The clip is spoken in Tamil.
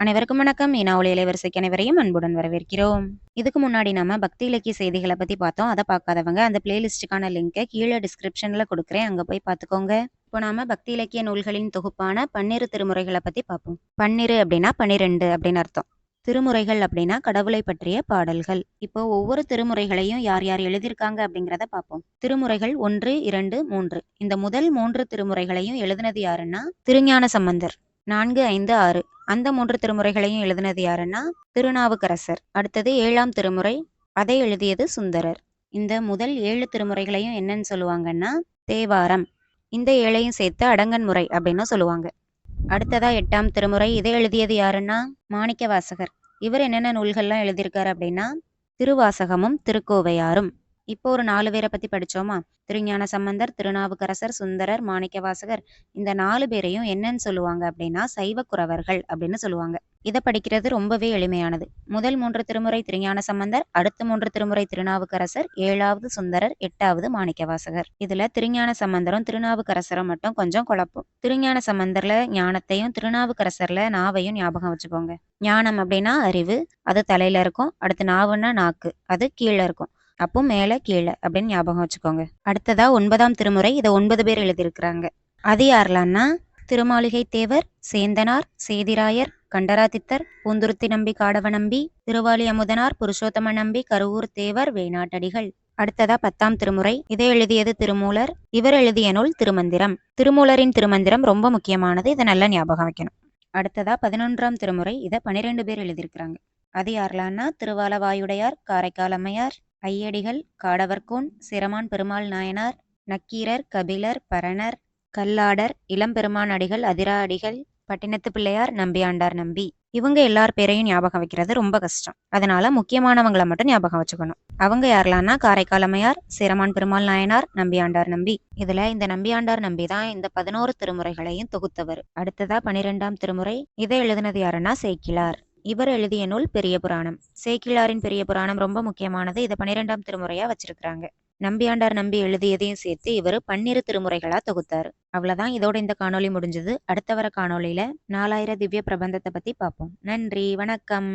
அனைவருக்கும் வணக்கம். மீனா ஒளி இலைவரிசைக்கு அனைவரையும் அன்புடன் வரவேற்கிறோம். இதுக்கு முன்னாடி நம்ம பக்தி இலக்கிய செய்திகளை பத்தி பார்த்தோம். அதை பார்க்காதவங்க அந்த பிளேலிஸ்டுக்கான லிங்கை கீழே டிஸ்கிரிப்ஷன்ல கொடுக்குறேன். அங்க போய் பார்த்துக்கோங்க. இப்போ நாம பக்தி இலக்கிய நூல்களின் தொகுப்பான பன்னிரு திருமுறைகளை பத்தி பார்ப்போம். பன்னிரு அப்படின்னா பன்னிரெண்டு அப்படின்னு அர்த்தம். திருமுறைகள் அப்படின்னா கடவுளை பற்றிய பாடல்கள். இப்போ ஒவ்வொரு திருமுறைகளையும் யார் யார் எழுதியிருக்காங்க அப்படிங்கிறத பார்ப்போம். திருமுறைகள் ஒன்று இரண்டு மூன்று. இந்த முதல் மூன்று திருமுறைகளையும் எழுதினது யாருன்னா திருஞான சம்பந்தர். நான்கு ஐந்து ஆறு. அந்த மூன்று திருமுறைகளையும் எழுதினது யாருன்னா திருநாவுக்கரசர். அடுத்தது ஏழாம் திருமுறை அதை எழுதியது சுந்தரர். இந்த முதல் ஏழு திருமுறைகளையும் என்னன்னு சொல்லுவாங்கன்னா தேவாரம். இந்த ஏழையும் சேர்த்து அடங்கன் முறை அப்படின்னு சொல்லுவாங்க. அடுத்ததா எட்டாம் திருமுறை இதை எழுதியது யாருன்னா மாணிக்க வாசகர் இவர் என்னென்ன நூல்கள்லாம் எழுதியிருக்காரு அப்படின்னா திருவாசகமும் திருக்கோவையாரும். இப்போ ஒரு நாலு பேரை பத்தி படிச்சோமா? திருஞான சம்பந்தர் திருநாவுக்கரசர் சுந்தரர் மாணிக்கவாசகர். இந்த நாலு பேரையும் என்னன்னு சொல்லுவாங்க அப்படின்னா சைவ குறவர்கள் அப்படின்னு சொல்லுவாங்க. இதை படிக்கிறது ரொம்பவே எளிமையானது. முதல் மூன்று திருமுறை திருஞான சம்பந்தர் அடுத்த மூன்று திருமுறை திருநாவுக்கரசர் ஏழாவது சுந்தரர் எட்டாவது மாணிக்கவாசகர். இதுல திருஞான சம்பந்தரும் திருநாவுக்கரசரும் மட்டும் கொஞ்சம் குழப்பம். திருஞான சம்பந்தர்ல ஞானத்தையும் திருநாவுக்கரசர்ல நாவையும் ஞாபகம் வச்சுக்கோங்க. ஞானம் அப்படின்னா அறிவு அது தலையில இருக்கும். அடுத்து நாவுன்னா நாக்கு அது கீழே இருக்கும். அப்போ மேல கீழே அப்படின்னு ஞாபகம் வச்சுக்கோங்க. அடுத்ததா ஒன்பதாம் திருமுறை இதை ஒன்பது பேர் எழுதியிருக்கிறாங்க. அது யாரெல்லாம்னா திருமாளிகை தேவர் சேந்தனார் சேதிராயர் கண்டராதித்தர் பூந்துருத்தி நம்பி காடவ நம்பி திருவாலி அமுதனார் புருஷோத்தம நம்பி கருவூர் தேவர் வேணாட்டடிகள். அடுத்ததா பத்தாம் திருமுறை இதை எழுதியது திருமூலர் இவர் எழுதிய நூல் திருமந்திரம். திருமூலரின் திருமந்திரம் ரொம்ப முக்கியமானது இதை நல்லா ஞாபகம் வைக்கணும். அடுத்ததா பதினொன்றாம் திருமுறை இதை பனிரெண்டு பேர் எழுதியிருக்கிறாங்க. அது யாரெல்லாம்னா திருவாலவாயுடையார் காரைக்கால் அம்மையார் ஐயடிகள் காடவர்கோன் சிரமான் பெருமாள் நாயனார் நக்கீரர் கபிலர் பரணர் கல்லாடர் இளம்பெருமான் அடிகள் அதிரா அடிகள் பட்டினத்து பிள்ளையார் நம்பியாண்டார் நம்பி. இவங்க எல்லார் பேரையும் ஞாபகம் வைக்கிறது ரொம்ப கஷ்டம். அதனால முக்கியமானவங்களை மட்டும் ஞாபகம் வச்சுக்கணும். அவங்க யாரெல்லாம்னா காரைக்காலமையார் சிரமான் பெருமாள் நாயனார் நம்பியாண்டார் நம்பி. இதுல இந்த நம்பியாண்டார் நம்பி தான் இந்த பதினோரு திருமுறைகளையும் தொகுத்தவர். அடுத்ததா பனிரெண்டாம் திருமுறை இதை எழுதினது யாருன்னா சேக்கிலார். இவர் எழுதிய நூல் பெரிய புராணம். சேக்கிழாரின் பெரிய புராணம் ரொம்ப முக்கியமானது. இதை பன்னிரெண்டாம் திருமுறையா வச்சிருக்கிறாங்க. நம்பியாண்டார் நம்பி எழுதியதையும் சேர்த்து இவர் பன்னிரு திருமுறைகளா தொகுத்தாரு. அவ்வளவுதான். இதோட இந்த காணொலி முடிஞ்சது. அடுத்த வர காணொலியில நாலாயிர திவ்ய பிரபந்தத்தை பத்தி பார்ப்போம். நன்றி. வணக்கம்.